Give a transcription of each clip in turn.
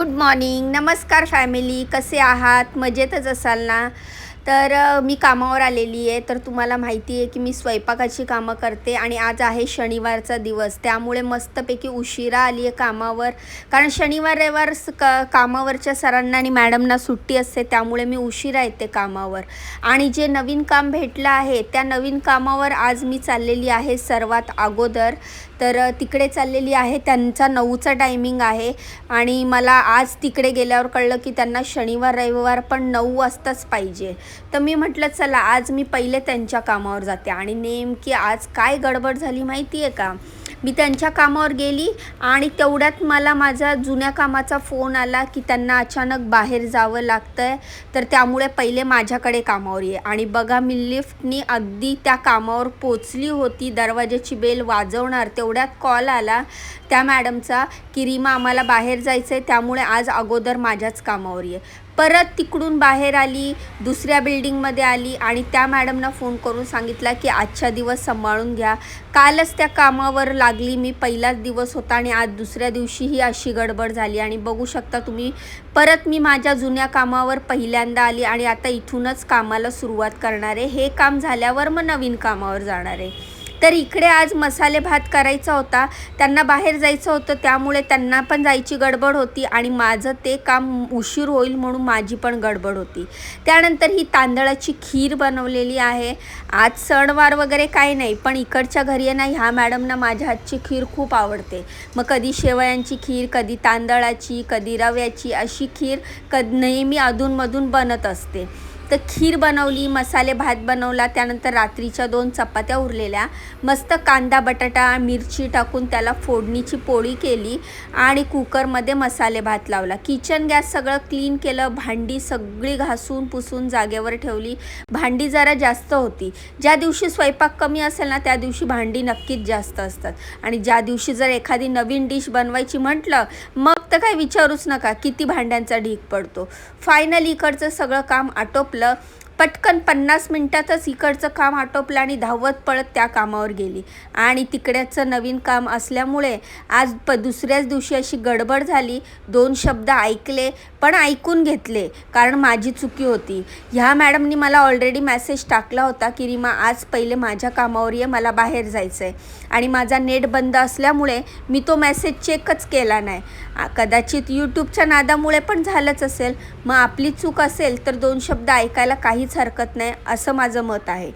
Good morning नमस्कार family कसे आहात? मजेतच असाल ना? तर मी कामावर आलेली आहे. तर तुम्हाला माहिती आहे की मी स्वयंपाकाची कामं करते आणि आज आहे शनिवारचा दिवस. त्यामुळे मस्तपैकी उशिरा आली आहे कामावर. कारण शनिवार रविवार स- क कामावरच्या सरांना आणि मॅडमना सुट्टी असते त्यामुळे मी उशिरा येते कामावर. आणि जे नवीन काम भेटलं आहे त्या नवीन कामावर आज मी चाललेली आहे सर्वात अगोदर. तर तिकडे चाललेली आहे. त्यांचा नऊचा टायमिंग आहे. आणि मला आज तिकडे गेल्यावर कळलं की त्यांना शनिवार रविवार पण नऊ वाजताच पाहिजे. तर मी म्हटलं चला आज मी पहिले त्यांच्या कामावर जाते. आणि नेमकी आज काय गडबड झाली माहिती आहे का? मी त्यांच्या कामावर गेली आणि तेवढ्यात मला माझा जुन्या कामाचा फोन आला की त्यांना अचानक बाहेर जावं लागतं आहे तर त्यामुळे पहिले माझ्याकडे कामावर ये. आणि बघा मी लिफ्टनी अगदी त्या कामावर पोचली होती. दरवाजाची बेल वाजवणार तेवढ्यात कॉल आला त्या मॅडमचा की रीमा आम्हाला बाहेर जायचं आहे त्यामुळे आज अगोदर माझ्याच कामावर ये. परत तिकडून बाहेर आली दुसऱ्या बिल्डिंगमध्ये आली आणि त्या मॅडमना फोन करून सांगितला की आजच्या दिवस सांभाळून घ्या. कालच त्या कामावर लागली मी पहिलाच दिवस होता आणि आज दुसऱ्या दिवशीही अशी गडबड झाली आणि बघू शकता तुम्ही परत मी माझ्या जुन्या कामावर पहिल्यांदा आली आणि आता इथूनच कामाला सुरुवात करणार आहे. हे काम झाल्यावर मग नवीन कामावर जाणार आहे. तर इकडे आज मसाले भात करायचा होता. त्यांना बाहेर जायचं होतं. त्यामुळे त्यांना पण जायची गडबड होती आणि माझं ते काम उशीर होईल म्हणून माझी पण गडबड होती. त्यानंतर ही तांदळाची खीर बनवलेली आहे. आज सणवार वगैरे काही नाही पण इकडच्या घरी आहे ना ह्या मॅडमना माझ्या हातची खीर खूप आवडते. मग कधी शेवयांची खीर कधी तांदळाची कधी रव्याची अशी खीर कद नेहमी अधूनमधून बनत असते. तर खीर बनवली मसाले भात बनवला त्यानंतर रात्रीच्या दोन चपात्या उरलेल्या. मस्त कांदा बटाटा मिरची टाकून त्याला फोडणीची पोळी केली आणि कुकरमध्ये मसाले भात लावला. किचन गॅस सगळं क्लीन केलं भांडी सगळी घासून पुसून जागेवर ठेवली. भांडी जरा जास्त होती. ज्या दिवशी स्वयंपाक कमी असेल ना त्या दिवशी भांडी नक्कीच जास्त असतात. आणि ज्या दिवशी जर एखादी नवीन डिश बनवायची म्हटलं मग आता काय विचारूच नका किती भांड्यांचा ढीक पडतो. फायनली इकडचं सगळं काम आटोपलं. पटकन पन्नास मिनटातच इकडचं काम आटोपलं आणि धावत पळत त्या कामावर गेली. आणि तिकड्याचं नवीन काम असल्यामुळे आज प दुसऱ्याच दिवशी अशी गडबड झाली. दोन शब्द ऐकले पण ऐकून घेतले कारण माझी चुकी होती. ह्या मॅडमनी मला ऑलरेडी मेसेज टाकला होता की रिमा आज पहिले माझ्या कामावर ये मला बाहेर जायचं आहे आणि माझा नेट बंद असल्यामुळे मी तो मेसेज चेकच केला नाही. कदाचित यूट्यूबच्या नादामुळे पण झालंच असेल. मग आपली चूक असेल तर दोन शब्द ऐकायला काहीच हरकत नाही असं माझं मत आहे.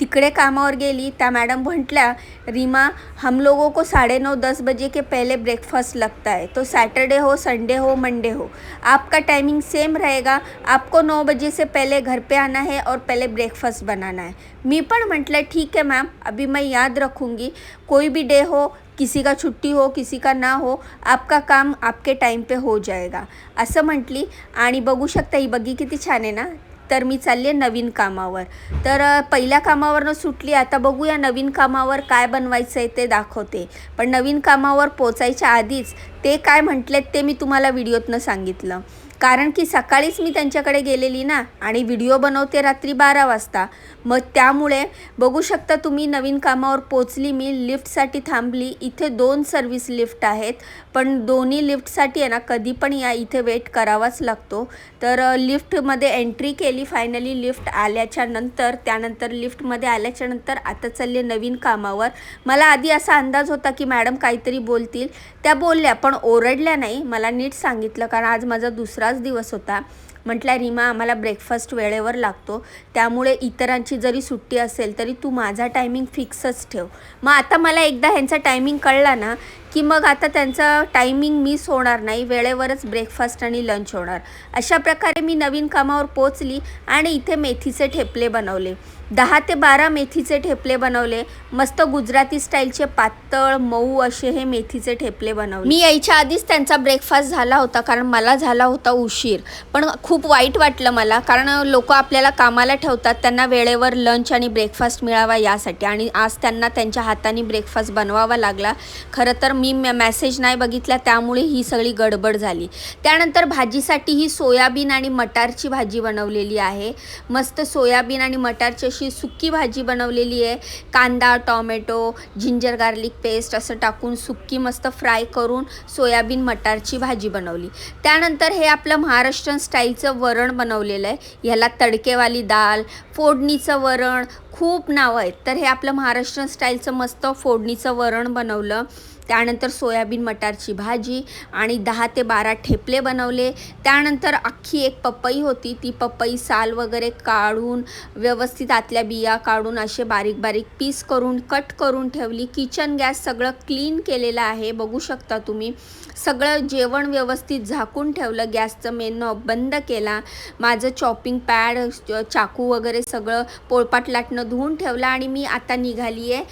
तिकडे कामावर गेली त्या मॅडम म्हटल्या रीमा हम लोगों को साढ़े नौ दस बजे के पहले ब्रेकफास्ट लगता है तो सैटरडे हो संडे हो मंडे हो। आपका टाइमिंग सेम रहेगा आपको नौ बजे से पहले घर पे आना है और पहले ब्रेकफास्ट बनाना है। मी पण म्हटलं ठीक है मैम अभी मैं याद रखूँगी। कोई भी डे हो किसी का छुट्टी हो किसी का ना हो आपका काम आपके टाईम पे हो जाएगा। असं म्हटली आणि बघू शकता ही बघी किती छान आहे ना तर मी चालले नवीन कामावर. तर पहिल्या कामावरनं सुटली. आता बघूया नवीन कामावर काय बनवायचं आहे ते दाखवते. पण नवीन कामावर पोचायच्या आधीच ते काय म्हटलेत ते मी तुम्हाला व्हिडिओतनं सांगितलं. कारण की सकाळीच मी त्यांच्याकडे गेलेली ना आणि व्हिडिओ बनवते रात्री बारा वाजता. मग त्यामुळे बघू शकता तुम्ही नवीन कामावर पोचली मी लिफ्टसाठी थांबली. इथे दोन सर्व्हिस लिफ्ट आहेत पण दोन्ही लिफ्टसाठी आहे ना कधी पण या इथे वेट करावाच लागतो. तर लिफ्टमध्ये एंट्री केली फायनली लिफ्ट आल्याच्यानंतर त्यानंतर लिफ्टमध्ये आल्याच्यानंतर आता चालले नवीन कामावर. मला आधी असा अंदाज होता की मॅडम काहीतरी बोलतील. त्या बोलल्या पण ओरडल्या नाही. मला नीट सांगितलं कारण आज माझा दुसरा दुसराच दिवस होता. म्हटल्या रीमा आम्हाला ब्रेकफास्ट वेळेवर लागतो. त्यामुळे इतरांची जरी सुट्टी असेल तरी तू माझा टायमिंग फिक्सच ठेव. मग आता मला एकदा ह्यांचा टायमिंग कळला ना की मग आता त्यांचा टायमिंग मिस होणार नाही वेळेवरच ब्रेकफास्ट आणि लंच होणार. अशा प्रकारे मी नवीन कामावर पोचली आणि इथे मेथीचे ठेपले बनवले. दहा ते बारा मेथीचे ठेपले बनवले. मस्त गुजराती स्टाईलचे पातळ मऊ असे हे मेथीचे ठेपले बनवले. मी यायच्या आधीच त्यांचा ब्रेकफास्ट झाला होता कारण मला झाला होता उशीर. पण खूप वाईट वाटलं मला कारण लोक आपल्याला कामाला ठेवतात त्यांना वेळेवर लंच आणि ब्रेकफास्ट मिळावा यासाठी. आणि आज त्यांना त्यांच्या हाताने ब्रेकफास्ट बनवावा लागला. खरं तर मी मी मेसेज नाही बघितला त्यामुळे ही सगळी गडबड झाली. त्यानंतर भाजीसाठी ही सोयाबीन आणि मटारची भाजी बनवलेली आहे. मस्त सोयाबीन आणि मटारची अशी सुक्की भाजी बनवलेली आहे. कांदा टॉमॅटो जिंजर गार्लिक पेस्ट असं टाकून सुक्की मस्त फ्राय करून सोयाबीन मटारची भाजी बनवली. त्यानंतर हे आपलं महाराष्ट्रन स्टाईलचं वरण बनवलेलं आहे. ह्याला तडकेवाली दाल फोडणीचं वरण खूप नावं आहेत. तर हे आपलं महाराष्ट्रन स्टाईलचं मस्त फोडणीचं वरण बनवलं. त्यानंतर सोयाबीन मटारची भाजी आणि दहा ते बारा ठेपले बनवले. त्यानंतर अख्खी एक पपई होती. ती पपई साल वगैरे काढून व्यवस्थित आतल्या बिया काढून असे बारीक बारीक पीस करून कट करून ठेवली. किचन गॅस सगळं क्लीन केलेलं आहे. बघू शकता तुम्ही. सगळं जेवण व्यवस्थित झाकून ठेवलं. गॅसचं मेन बंद केला. माझं चॉपिंग पॅड चाकू वगैरे सगळं पोळपाट लाटणं धुवून ठेवलं आणि मी आता निघाली आहे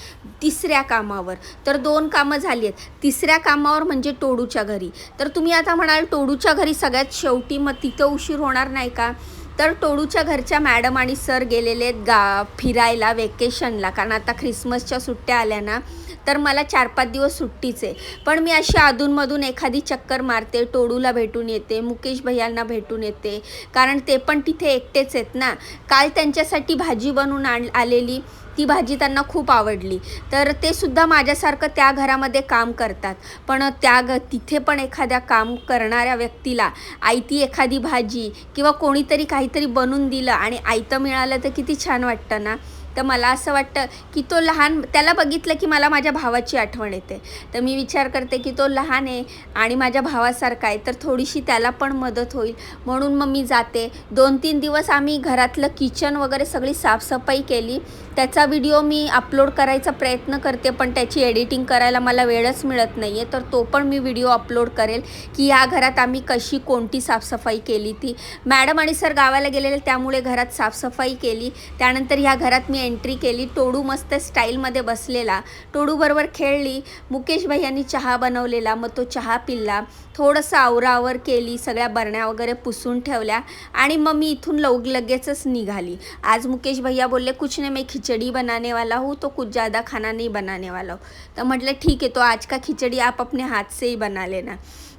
तिसऱ्या कामावर. तर दोन कामं झाली आहेत. तिसऱ्या कामावर म्हणजे टोडूच्या घरी. तर तुम्ही आता म्हणाल टोडूच्या घरी सगळ्यात शेवटी मग तिथं उशीर होणार नाही का? तर टोडूच्या घरच्या मॅडम आणि सर गेलेले आहेत गा फिरायला वेकेशनला कारण आता ख्रिसमसच्या सुट्ट्या आल्या ना तर मला चार पाच दिवस सुट्टीच आहे. पण मी अशी अधूनमधून एखादी चक्कर मारते टोडूला भेटून येते मुकेश भैयांना भेटून येते. कारण ते पण तिथे एकटेच आहेत ना. काल त्यांच्यासाठी भाजी बनवून आण आलेली. ती भाजी त्यांना खूप आवडली. तर ते सुद्धा माझ्यासारखं त्या घरामध्ये काम करतात. पण त्या ग तिथे पण एखाद्या काम करणाऱ्या व्यक्तीला आयती एखादी भाजी किंवा कोणीतरी काहीतरी बनवून दिलं आणि आयतं मिळालं तर किती छान वाटतं ना. तर मला असं वाटतं की तो लहान त्याला बघितलं की मला माझ्या भावाची आठवण येते. तर मी विचार करते की तो लहान आहे आणि माझ्या भावासारखा आहे तर थोडीशी त्याला पण मदत होईल. म्हणून मग मी जाते. दोन तीन दिवस आम्ही घरातलं किचन वगैरे सगळी साफसफाई केली. त्याचा व्हिडिओ मी अपलोड करायचा प्रयत्न करते पण त्याची एडिटिंग करायला मला वेळच मिळत नाही आहे तर तो पण मी व्हिडिओ अपलोड करेल की या घरात आम्ही कशी कोणती साफसफाई केली ती. मॅडम आणि सर गावाला गेलेले त्यामुळे घरात साफसफाई केली. त्यानंतर ह्या घरात मी एंट्री केली. टोडू मस्त स्टाईलमध्ये बसलेला. टोडूबरोबर खेळली. मुकेश यांनी चहा बनवलेला. मग तो चहा पिल्ला. थोडंसं आवरावर केली. सगळ्या बरण्या वगैरे पुसून ठेवल्या. आणि मग मी इथून लव लगेचच निघाली. आज मुकेश भैया बोलले कुछ नाही मी खिचड़ी बनाने वाला हूँ तो कुछ ज़्यादा खाना नहीं बनाने वाला हूँ. तर म्हटलं ठीक आहे तो आज का खिचडी आप अपने हात से ही बना लेना.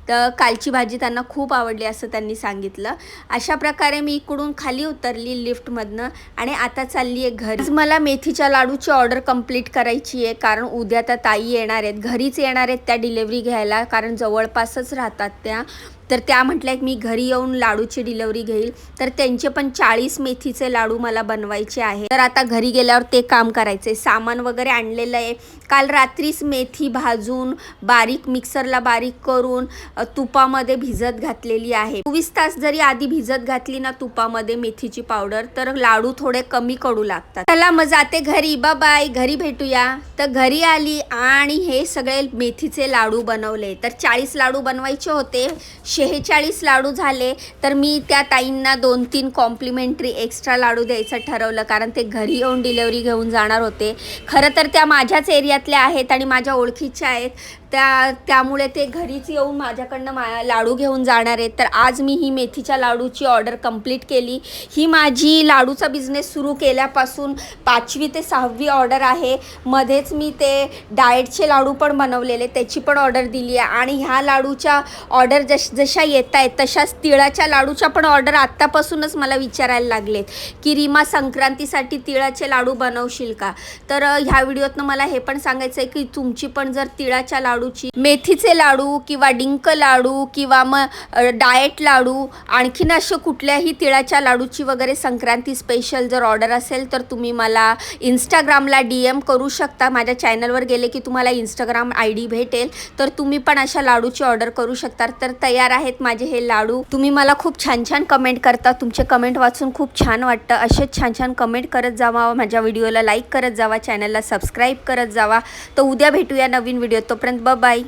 तर कालची भाजी त्यांना खूप आवडली असं त्यांनी सांगितलं. अशा प्रकारे मी इकडून खाली उतरली लिफ्टमधनं आणि आता चालली आहे घरी. मला मेथीच्या लाडूची ऑर्डर कंप्लीट करायची आहे कारण उद्या त्या ताई येणार आहेत. घरीच येणार आहेत त्या डिलेवरी घ्यायला कारण जवळपासच राहतात त्या. तर त्या म्हटल्या की मी घरी येऊन लाडूची डिलेवरी घेईल. तर त्यांचे पण चाळीस मेथीचे लाडू मला बनवायचे आहे तर आता घरी गेल्यावर ते काम करायचे. सामान वगैरे आणलेलं आहे. काल रात्रीच मेथी भाजून बारीक मिक्सरला बारीक करून तुपामध्ये भिजत घातलेली आहे. चोवीस तास जरी आधी भिजत घातली ना तुपामध्ये मेथीची पावडर तर लाडू थोडे कमी कडू लागतात. चला मग जाते घरी. बाय घरी भेटूया. तर घरी आली आणि हे सगळे मेथीचे लाडू बनवले. तर चाळीस लाडू बनवायचे होते. शेहेचाळीस लाडू झाले तर मी त्या ताईंना दोन तीन कॉम्प्लिमेंटरी एक्स्ट्रा लाडू द्यायचं ठरवलं कारण ते घरी येऊन डिलेवरी घेऊन जाणार होते. खरं तर त्या माझ्याच एरियातल्या आहेत आणि माझ्या ओळखीच्या आहेत. त्या त्यामुळे ते घरीच येऊन माझ्याकडनं मा लाडू घेऊन जाणार आहेत. तर आज मी ही मेथीच्या लाडूची ऑर्डर कंप्लीट केली. ही माझी लाडूचा बिझनेस सुरू केल्यापासून पाचवी ते सहावी ऑर्डर आहे. मध्येच मी ते डाएटचे लाडू पण बनवलेले त्याची पण ऑर्डर दिली आहे. आणि ह्या लाडूच्या ऑर्डर जश जशा येत आहेत तशाच तिळाच्या लाडूच्या पण ऑर्डर आत्तापासूनच मला विचारायला लागलेत की रीमा संक्रांतीसाठी तिळाचे लाडू बनवशील का? तर ह्या व्हिडिओतनं मला हे पण सांगायचं आहे की तुमची पण जर तिळाच्या लाडू लाडूची. मेथीचे लाडू किंवा डिंक लाडू किंवा मग डाएट लाडू आणखीन अशा कुठल्याही तिळाच्या लाडूची वगैरे संक्रांती स्पेशल जर ऑर्डर असेल तर तुम्ही मला इंस्टाग्रामला डी एम करू शकता. माझ्या चॅनलवर गेले की तुम्हाला इंस्टाग्राम आय डी भेटेल. तर तुम्ही पण अशा लाडूची ऑर्डर करू शकता. तर तयार आहेत माझे हे लाडू. तुम्ही मला खूप छान छान कमेंट करता. तुमचे कमेंट वाचून खूप छान वाटतं. असेच छान छान कमेंट करत जावा. माझ्या व्हिडिओला लाईक करत जावा. चॅनलला सबस्क्राईब करत जावा. तर उद्या भेटूया नवीन व्हिडिओ तोपर्यंत बाय